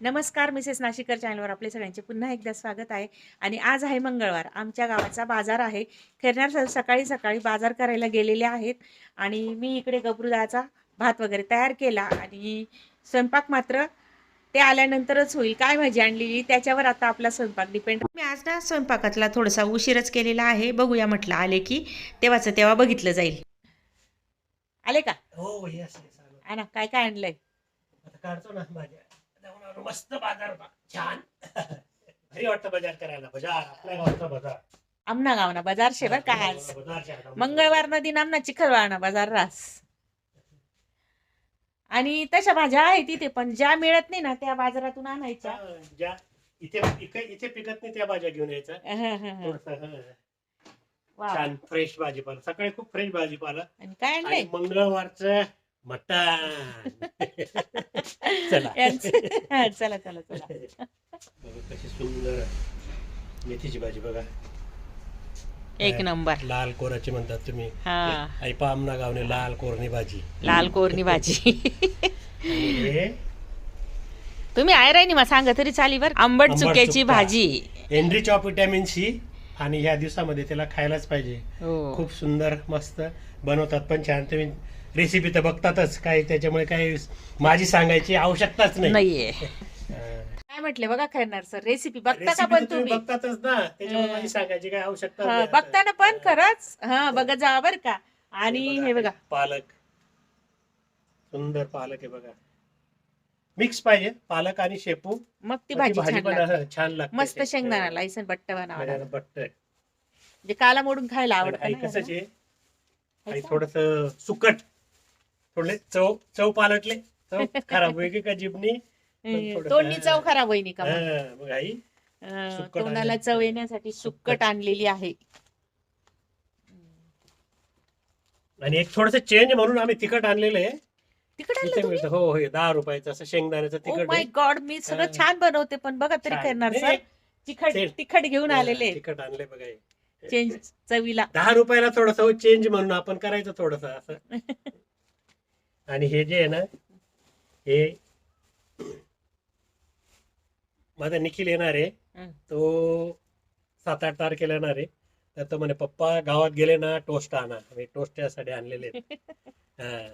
नमस्कार मिसेस नाशिकर चॅनलवर आपले सगळ्यांचे पुन्हा एकदा स्वागत आहे. आणि आज आहे मंगळवार. आमच्या गावाचा बाजार आहे. खेरणार सर सकाळी सकाळी बाजार करायला गेलेले आहेत. आणि मी इकडे गबरूदाचा भात वगैरे तयार केला आणि स्वयंपाक मात्र ते आल्यानंतरच होईल. काय भाजी आणलेली त्याच्यावर आता आपला स्वयंपाक डिपेंड मी आज ना स्वयंपाकातला थोडासा उशीरच केलेला आहे. बघूया म्हटलं आले की तेव्हाच तेव्हा बघितलं जाईल. आले का? हो आणा काय काय आणलंय? काढतो ना. मस्त बाजार छान. भारी वाटतं बाजार करायला. बाजार आपल्या गावचा बाजार. आमना गावना बाजार शे बर काय आज. बाजार छान. मंगळवार नदी नामना चिखलवाणा बाजार रास. आणि तशा भाज्या आहे तिथे पण ज्या मिळत नाही ना त्या बाजारातून आणायच्या. हा, ज्या इथे इथे इथे पिकत नाही त्या भाज्या घेऊन यायचं थोडंसं, हा. वा. छान फ्रेश भाजीपाला. सकाळी खूप फ्रेश भाजीपाला. आणि काय आणलंय? आणि मंगळवारचं मटण. चला. यांचं- चला चला चला. बघा कशी सुंदर मेथीची भाजी बघा. एक नंबर. लाल कोराची म्हणतात तुम्ही. हा. ऐपा आमना गावने लाल कोरणी भाजी. लाल कोरणी भाजी. हे? तुम्ही आयराय मग सांगा तरी चाली बर. आंबट आंबट चुक्याची चुका. भाजी. एनरिच ऑफ विटॅमिन सी आणि ह्या दिवसामध्ये त्याला खायलाच पाहिजे. हो. खूप सुंदर मस्त बनवतात पण छान. तुम्ही रेसिपी तर बघतातच. काय त्याच्यामुळे काही माझी सांगायची आवश्यकताच नाही. नाहीये. काय म्हटले बघा खैरनार सर रेसिपी बघता का पण तर तुम्ही तुम्ही? बघतातच ना. त्याच्यामुळे हं. माझी सांगायची काय आवश्यकता हा, नाही. बघताना पण खरंच. हा बघा जा बर का. आणि हे बघा पालक. सुंदर पालक आहे बघा. मिक्स पाहिजे. पालक आणि शेपू. मग ती भाजी छान पण लागते. हं, छान लागते. मस्त. शेंगदाणा हं. लायसन बट्ट बनावा पटतंय. म्हणजे काला मोडून खायला आवडतं ना आहे? ह्याचं? थोडस सुकट. थोडे चव चव पालटले चव खराब होईल का जिबनी हं, तोंडनी चव खराब होईनी का? हं, मग आई हं, सुक्कट तोंडाला. चव येण्यासाठी सुक्कट आणलेली आहे आणि एक थोडस चेंज म्हणून आम्ही तिखट आणलेलं आहे इथे तुम्ही मिळतं हो हो दहा रुपयाचं असं शेंगदाण्याचं ओ तिखट माय आहे. गॉड मी सगळं हं. छान बनवते पण बघा तरी छान. करणार नाही, सर नाही. तिखट तिखट घेऊन आलेले तिखट आणले बघा हे. चेंज चवीला दहा रुपयाला थोडस चेंज म्हणून आपण करायचं थोडस असं आणि हे जे आहे ना हे माझा निखिल येणार आहे. तो सात आठ तारखेला येणार आहे. तर तो म्हणे पप्पा गावात गेले ना टोस्ट आणा. मी टोस्ट त्यासाठी आणलेले आहेत. हा.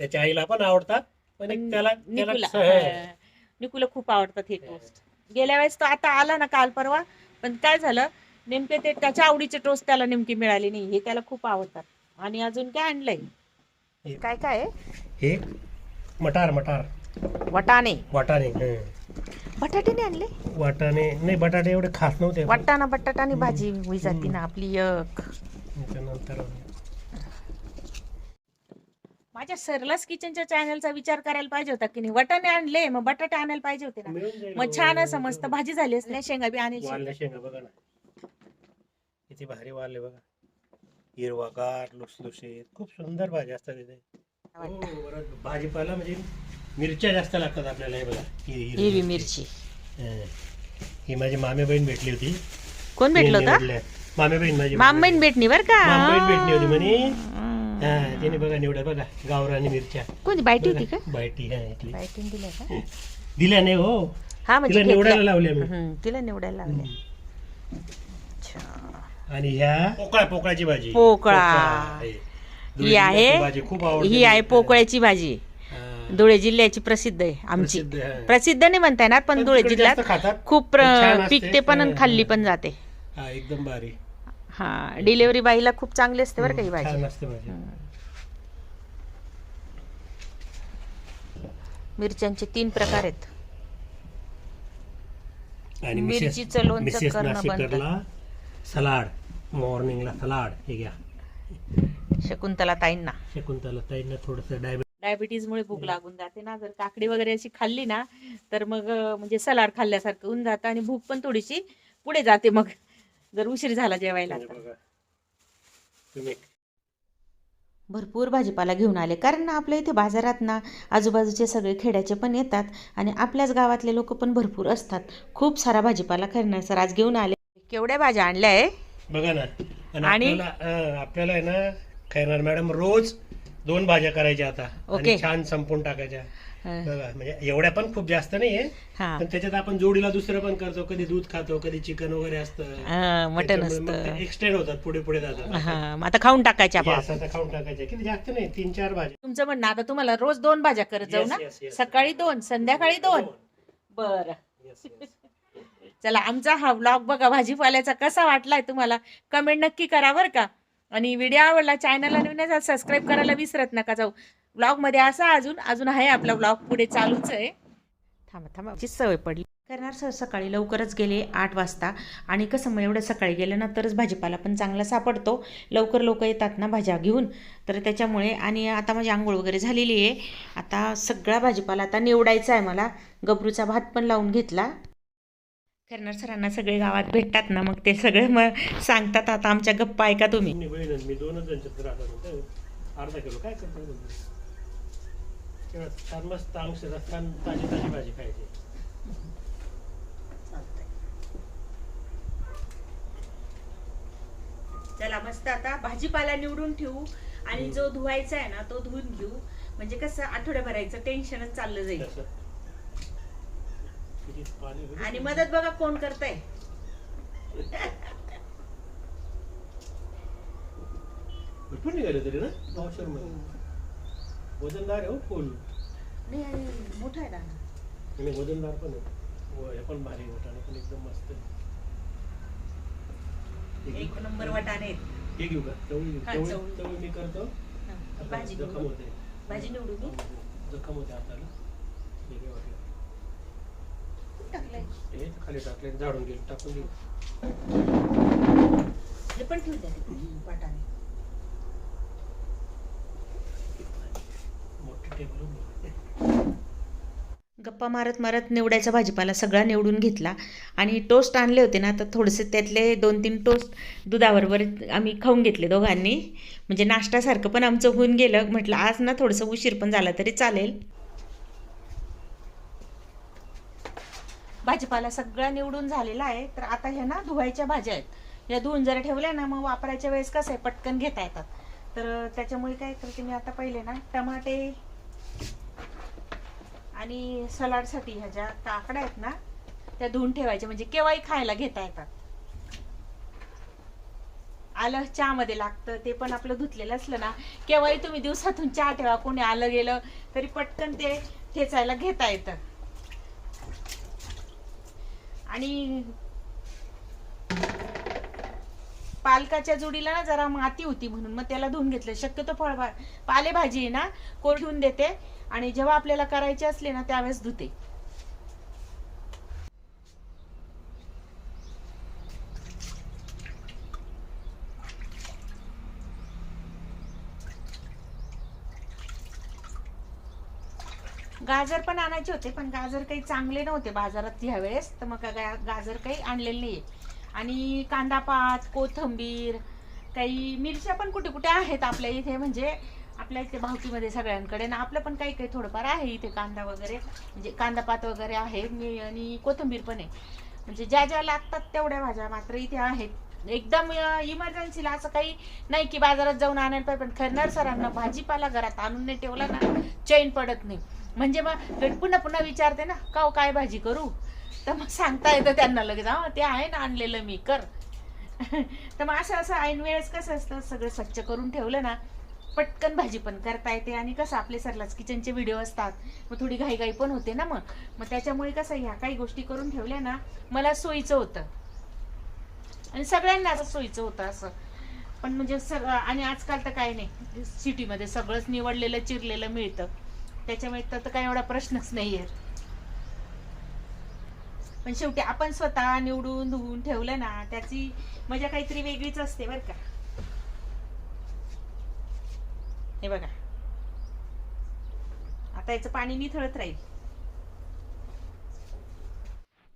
त्याच्या आईला पण आवडतात पण एक त्याला निकुला हं. निकुला खूप आवडतात हे टोस्ट. गेल्या वेळेस तो आता आला ना काल परवा पण काय झालं नेमके ते त्याच्या आवडीचे टोस्ट त्याला नेमकी मिळाली नाही. हे त्याला खूप आवडतात. आणि अजून काय आणलंय? हे- काय काय आहे? हे मटार मटार. वटाणे. वाटाणे हं. बटाटे नाही आणले? वाटाणे नाही बटाटे एवढे खास नव्हते. वाटाणा बटाटाने भाजी होई जाती ना आपली एक. त्याच्यानंतर माझ्या सरलास किचनच्या चॅनलचा विचार करायला पाहिजे होता की नाही. वटाणे आणले मग बटाटे आणायला पाहिजे होते ना. मिळून जाईल मग हो. छान असं मस्त भाजी झाली असल्या शेंगा बी आणेल शेंगा. बघा ना. किती भारी वालले बघा. हिरवागार लुसलुशीत. खूप सुंदर भाजी असतात इथे. हो. भाजीपाला म्हणजे मिरच्या जास्त लागतात आपल्याला हे बघा. हि- हिरवी मिरची. हं. ही माझी मामे बहीण भेटली होती. कोण भेटलं होतं. मामे बहीण माझी मामबीन भेटणी बर का? मामबहीण भेटली होती म्हणे. हं. हा तिने बघा निवड्या बघा गावरानी मिरच्या. कोणती बायटी होती का? बायटी हा इथली. बायटीन दिल्या का? दिल्या नाही हो. हा म्हणजे तिला निवडायला. लावल्या मी तिला निवडायला लावले अच्छा. आणि ह्या पोकळा पोकळाची भाजी पोकळा. आहे. ही आहे भाजी खूप आवडते ही आहे पोकळ्याची भाजी हा. धुळे जिल्ह्याची प्रसिद्ध आहे आमची प्रसिद्ध आहे. प्रसिद्ध नाही म्हणता येणार पण पण धुळे तिकडे जिल्ह्यात खातात. खूप छान असते. पिकते पण आणि हं, खाल्ली. पण जाते हा एकदम भारी हा डिलेव्हरी बाईला खूप चांगली असते बरं का ही भाजी छान असते भाजी मिरच्यांचे तीन प्रकार आहेत आणि मिसेस मिरचीचं लोणचं मिसेस करणं नाशिकरला सलाड मॉर्निंगला सलाड हे घ्या. शकुंतला ताईंना शकुंतला ताईंना थोडस डायबिटीस डायबिटीजमुळे भूक लागून जाते ना. जर काकडी वगैरे अशी खाल्ली ना तर मग म्हणजे सलाड खाल्ल्यासारखं होऊन जातं आणि भूक पण थोडीशी पुढे जाते मग. जर उशीर झाला जेवायला भरपूर भाजीपाला घेऊन आले. कारण ना आपल्या इथे बाजारात ना आजूबाजूचे सगळे खेड्याचे पण येतात आणि आपल्याच गावातले लोक पण भरपूर असतात. खूप सारा भाजीपाला करणार सर. आज घेऊन आले. केवढ्या भाज्या आणल्या आहे? बघा ना. आणि आणि- आपल्याला हा, आपल्याला आहे ना खैरनार मॅडम रोज दोन भाज्या करायच्या आता. ओके. छान संपून टाकायच्या. हा. बघा म्हणजे एवढ्या पण खूप जास्त नाहीये. हा. पण त्याच्यात आपण जोडीला दुसरं पण करतो. कधी दूध खातो कधी चिकन वगैरे असतं. हा, मटण असतं. एक्सटेंड होतात पुढे पुढे जातात. हा मग आता खाऊन Yes, बाप आता खाऊन टाकायचे किती जास्त नाही तीन चार भाजी तुमचं म्हणणं आता तुम्हाला रोज दोन भाज्या करत जाऊ Yes, ना? yes, yes. सकाळी दोन संध्याकाळी दोन. बर. Yes, yes. चला आमचा हा ब्लॉग बघा भाजीपाल्याचा कसा वाटलाय तुम्हाला? कमेंट नक्की करा बरं का. आणि व्हिडिओ आवडला चॅनलला नवीन सबस्क्राईब करायला विसरत नका जाऊ. ब्लॉगमध्ये असा अजून अजून आहे आपला ब्लॉग पुढे चालूच आहे. थांबा थांबा सवय पडली. करणार सर सकाळी लवकरच गेले आठ वाजता. आणि कसं मग एवढं सकाळी गेलं ना तरच भाजीपाला पण चांगला सापडतो. लवकर लोक येतात ना भाज्या घेऊन. तर त्याच्यामुळे आणि आता माझी आंघोळ वगैरे झालेली आहे. आता सगळा भाजीपाला आता निवडायचा आहे मला. गबरूचा भात पण लावून घेतला. करणार सरांना सगळे गावात भेटतात ना मग ते सगळे मग सांगतात आता आमच्या गप्पा ऐका तुम्ही. मी दोनच जण. अर्धा किलो काय करतो छान मस्त अंश छान ताजी ताजी भाजी खायची. चला मस्त आता भाजीपाला निवडून ठेवू. आणि जो धुवायचा आहे ना तो धुवून घेऊ. म्हणजे कसं आठवड्याभरायचं टेन्शनच चाललं जाईल तसं किती पाणी होईल. आणि मदत बघा कोण करतंय. भरपूर निघाले तरी ना? पावशेरमध्ये वजनदार आहे हो नाही मोठा आहे वजनदार पण आहे. हे पण भारी वाटाणे पण एकदम मस्त आहे. हे एक? नंबर वाटाणे. हे घेऊ का? चवळी चवळी मी करतो. आता भाजी जखम होते. भाजी निवडू मी. जखम होते हाताला. हे घे वाटलं. टाकलंय हे खाली टाकले झाडून गेले टाकून गेले हे पण ठेवू द्या वाटाणे. मोठे टेबल गप्पा मारत मारत निवडायचा भाजीपाला सगळा निवडून घेतला. आणि टोस्ट आणले होते ना तर थोडेसे त्यातले दोन तीन टोस्ट दुधाबरोबर आम्ही खाऊन घेतले दोघांनी. म्हणजे नाश्त्यासारखं पण आमचं होऊन गेलं. म्हटलं आज ना थोडंसं उशीर पण झाला तरी चालेल. भाजीपाला सगळा निवडून झालेला आहे. तर आता ह्या ना धुवायच्या भाज्या आहेत. या धुवून जर ठेवल्या ना मग वापरायच्या वेळेस कसं आहे पटकन घेता येतात. तर त्याच्यामुळे काय करते मी आता पहिले ना टमाटे आणि सलाडसाठी ह्या ज्या काकड्या आहेत ना त्या धुवून ठेवायच्या. म्हणजे केव्हाही खायला घेता येतात. आलं चहामध्ये लागतं ते पण आपलं धुतलेलं असलं ना केव्हाही तुम्ही दिवसातून चहा ठेवा. कोणी आलं गेलं तरी पटकन ते ठेचायला घेता येतं. आणि पालकाच्या जोडीला ना जरा माती होती म्हणून मग त्याला धुवून घेतलं. शक्यतो फळ पालेभाजी आहे ना कोर ठेवून देते. आणि जेव्हा आपल्याला करायचे असले ना त्यावेळेस धुते. गाजर पण आणायचे होते पण गाजर काही चांगले नव्हते बाजारात ह्यावेळेस. तर मग गा- गाजर काही आणलेले नाही. आणि कांदापात कोथंबीर काही मिरच्या पण कुठे कुठे आहेत आपल्या इथे. म्हणजे आपल्या इथे भावकीमध्ये सगळ्यांकडे. ना आपलं पण काही काही थोडंफार आहे इथे कांदा वगैरे. म्हणजे कांदापात वगैरे आहे मी आणि कोथंबीर पण आहे. म्हणजे ज्या ज्या लागतात तेवढ्या भाज्या मात्र इथे आहेत. एकदम इमर्जन्सीला असं काही नाही की बाजारात जाऊन आणायला पाहिजे पण खरणार सरांना भाजीपाला घरात आणून नाही ठेवला ना चैन पडत नाही. म्हणजे मग पुन्हा पुन्हा विचारते ना का काय भाजी करू? तर मग सांगता येतं त्यांना लगेच हा ते आहे ना आणलेलं मी कर. तर मग असं असं ऐन वेळेस कसं असतं सगळं स्वच्छ करून ठेवलं ना पटकन भाजी पण करता येते आणि कसं आपले सरलाच किचनचे व्हिडिओ असतात मग थोडी घाईघाई पण होते ना मग. मग त्याच्यामुळे कसं ह्या काही गोष्टी करून ठेवल्या ना मला सोयीचं होतं. आणि सगळ्यांना असं सोयीचं होतं असं. पण म्हणजे सगळं आणि आजकाल तर काय नाही. सिटीमध्ये सगळंच निवडलेलं चिरलेलं मिळतं. त्याच्यामुळे तर तर काही एवढा प्रश्नच नाही आहे पण शेवटी आपण स्वतः निवडून धुवून ठेवलं ना त्याची मजा काहीतरी वेगळीच असते बरं का. हे बघा. आता याचं पाणी निथळत राहील.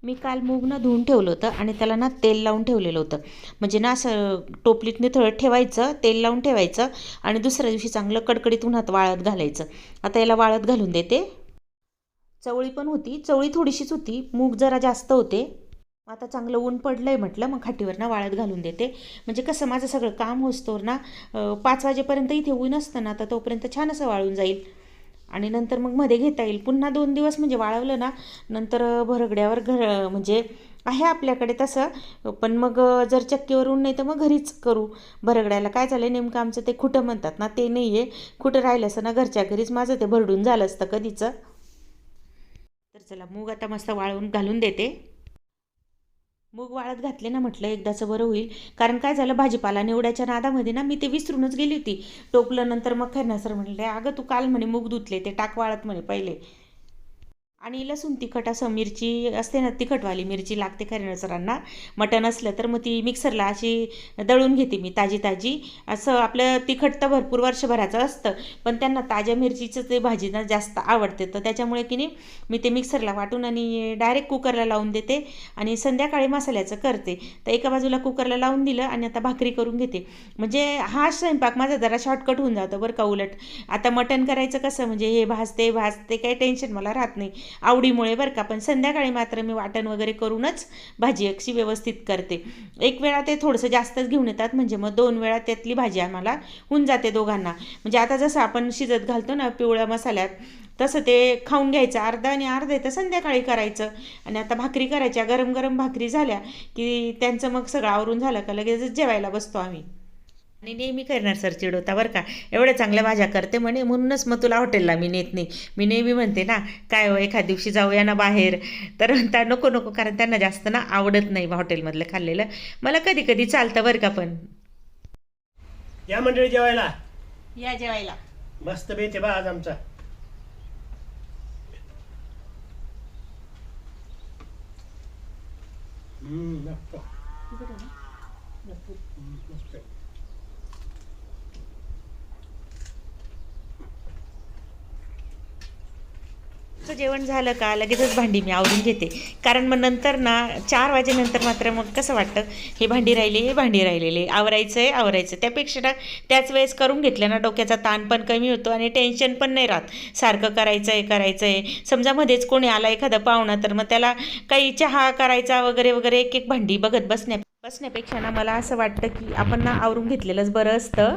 मी काल मूग ना धुवून ठेवलं होतं आणि त्याला ना तेल लावून ठेवलेलं होतं. म्हणजे ना असं टोपलीत थळत ठेवायचं तेल लावून ठेवायचं आणि दुसऱ्या दिवशी चांगलं कडकडीत उन्हात वाळत घालायचं. आता याला वाळत घालून देते. चवळी पण होती चवळी थोडीशीच होती मूग जरा जास्त होते. आता चांगलं ऊन पडलं आहे म्हटलं मग खाटीवर ना वाळत घालून देते. म्हणजे कसं माझं सगळं काम होस्तोर ना पाच वाजेपर्यंत इथे ऊन असतं ना तर तोपर्यंत छान असं वाळून जाईल. आणि नंतर मग मध्ये घेता येईल. पुन्हा दोन दिवस म्हणजे वाळवलं ना नंतर भरगड्यावर घर म्हणजे आहे आपल्याकडे तसं. पण मग जर चक्कीवरून नाही तर मग घरीच करू. भरगड्याला काय झालं नेमकं आमचं ते खुटं म्हणतात ना ते नाही आहे खुटं राहिलं असं ना घरच्या घरीच माझं ते भरडून झालं असतं कधीचं. तर चला मूग आता मस्त वाळवून घालून देते. मूग वाळत घातले ना म्हटलं एकदाचं बरं होईल. कारण काय झालं भाजीपाला निवडायच्या नादामध्ये ना मी ते विसरूनच गेली होती. टोपलं नंतर मग खैरना सर म्हणले अगं तू काल म्हणे मूग धुतले ते टाक वाळत म्हणे पहिले. आणि लसूण तिखट असं मिरची असते ना तिखटवाली मिरची लागते खैरना सरांना. मटण असलं तर मग ती मिक्सरला अशी दळून घेते मी ताजी ताजी असं आपलं तिखट तर भरपूर वर्षभराचं असतं पण त्यांना ताज्या मिरचीचं ते भाजी ना जास्त आवडते. तर त्याच्यामुळे की नाही मी ते मिक्सरला वाटून आणि डायरेक्ट कुकरला लावून देते आणि संध्याकाळी मसाल्याचं करते. तर एका बाजूला कुकरला लावून दिलं आणि आता भाकरी करून घेते. म्हणजे हा स्वयंपाक माझा जरा शॉर्टकट होऊन जातो बरं का उलट. आता मटण करायचं कसं? म्हणजे हे भाजते भाजते काही टेन्शन मला राहत नाही. आवडीमुळे बरं का. पण संध्याकाळी मात्र मी वाटण वगैरे करूनच भाजी अशी व्यवस्थित करते. एक वेळा ते थोडंसं जास्तच घेऊन येतात. म्हणजे मग दोन वेळा त्यातली भाजी आम्हाला होऊन जाते दोघांना. म्हणजे आता जसं आपण शिजत घालतो ना पिवळ्या मसाल्यात तसं ते खाऊन घ्यायचं. अर्धा आणि अर्धा तर संध्याकाळी करायचं. आणि आता भाकरी करायच्या. गरम गरम भाकरी झाल्या की त्यांचं मग सगळं आवरून झालं का लगेच जेवायला बसतो आम्ही. आणि नेहमी करणार सर चिडवता बरं का. एवढ्या चांगल्या भाज्या करते म्हणे म्हणूनच मग तुला हॉटेलला मी नेत नाही. मी नेहमी म्हणते ना काय हो एखाद दिवशी जाऊया ना बाहेर. तर म्हणता नको नको कारण त्यांना जास्त ना आवडत नाही हॉटेलमधलं खाल्लेलं. मला कधी कधी चालतं बरं का पण. या मंडळी जेवायला. या जेवायला. मस्त बेत आहे बा आज आमचा. हम्म, मस्त. हम्म, मस्त. जेवण झालं का लगेचच भांडी मी आवरून घेते. कारण मग नंतर ना चार वाजेनंतर मात्र मग कसं वाटतं? हे भांडी राहिले हे भांडी राहिलेले. आवरायचं आहे आवरायचं त्यापेक्षा ना त्याच वेळेस करून घेतलं ना डोक्याचा ताण पण कमी होतो आणि टेन्शन पण नाही राहत. सारखं करायचं आहे करायचं आहे समजा मध्येच कोणी आला एखादा पाहुणा तर मग त्याला काही चहा करायचा वगैरे वगैरे एक एक भांडी बघत बसण्या बसण्यापेक्षा ना मला असं वाटतं की आपण ना आवरून घेतलेलंच बरं असतं.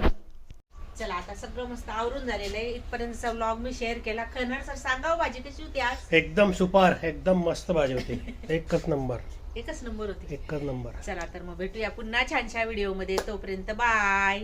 चला आता सगळं मस्त आवरून झालेलं आहे. इथपर्यंतचा व्लॉग मी शेअर केला. खरणार सर सांगाव भाजी कशी होती आज? एकदम सुपर एकदम मस्त भाजी होती. एकच नंबर एकच नंबर होती. एकच नंबर चला तर मग भेटूया पुन्हा छानशा व्हिडिओमध्ये तोपर्यंत बाय